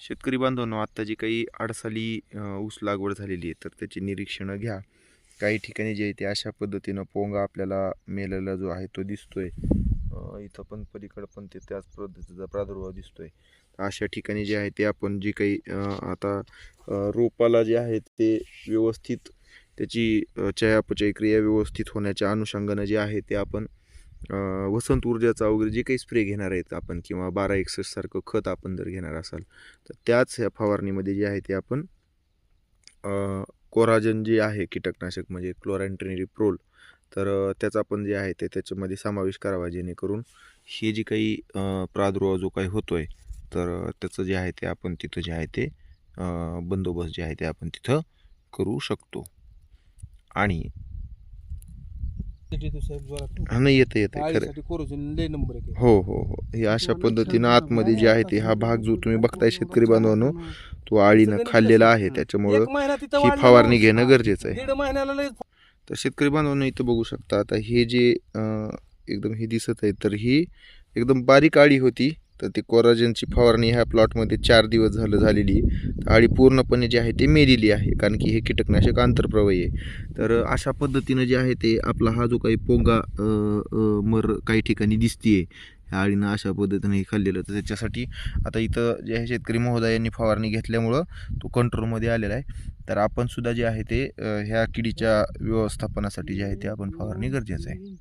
शेतकरी बांधवांनो आत्ता जी काही अडसाली ऊस लागवड झालेली आहे तर त्याची निरीक्षणं घ्या. काही ठिकाणी जे आहे ते अशा पद्धतीनं पोंगा आपल्याला मेलेला जो आहे तो दिसतोय. इथं पण पलीकडं पण ते त्याच पद्धतीचा प्रादुर्भाव दिसतोय. अशा ठिकाणी जे आहे ते आपण जे काही आता रोपाला जे आहे ते व्यवस्थित त्याची चयापचय क्रिया व्यवस्थित होण्याच्या अनुषंगानं जे आहे ते आपण वसंत ऊर्जाचा वगैरे जे काही स्प्रे घेणार आहेत आपण किंवा बारा एकसष्ट सारखं खत आपण जर घेणार असाल तर त्याच ह्या फवारणीमध्ये जे आहे ते आपण कोराजन जे आहे कीटकनाशक म्हणजे क्लोरॅन्ट्रिनिप्रोल तर त्याचा आपण जे आहे ते त्याच्यामध्ये समावेश करावा जेणेकरून हे जे काही प्रादुर्भाव जो काही होतो आहे तर त्याचं जे आहे ते आपण तिथं जे आहे ते बंदोबस्त जे आहे ते आपण तिथं करू शकतो. आणि हा नाही येतं येतं खरं. हो हो हो. हे अशा पद्धतीनं आतमध्ये जे आहे ते हा भाग जो तुम्ही बघताय शेतकरी बांधवांनो तो आळीनं खाल्लेला आहे त्याच्यामुळं ही फवारणी घेणं गरजेचं आहे. तर शेतकरी बांधवांनो इथं बघू शकता आता हे जे एकदम हे दिसत आहे तर ही एकदम बारीक आळी होती. तर ती कोराजनची फवारणी ह्या प्लॉटमध्ये चार दिवस झालं झालेली आहे. आळी पूर्णपणे जी आहे ते मेलेली आहे कारण की हे कीटकनाशक आंतरप्रवाही आहे. तर अशा पद्धतीनं जे आहे ते आपला हा जो काही पोंगा मर काही ठिकाणी दिसतीये ह्या आळीनं अशा पद्धतीने हे खाल्लेलं. तर त्याच्यासाठी आता इथं जे आहे शेतकरी महोदयांनी फवारणी घेतल्यामुळं तो कंट्रोलमध्ये आलेला आहे. तर आपण सुद्धा जे आहे ते ह्या किडीच्या व्यवस्थापनासाठी जे आहे ते आपण फवारणी गरजेचं आहे.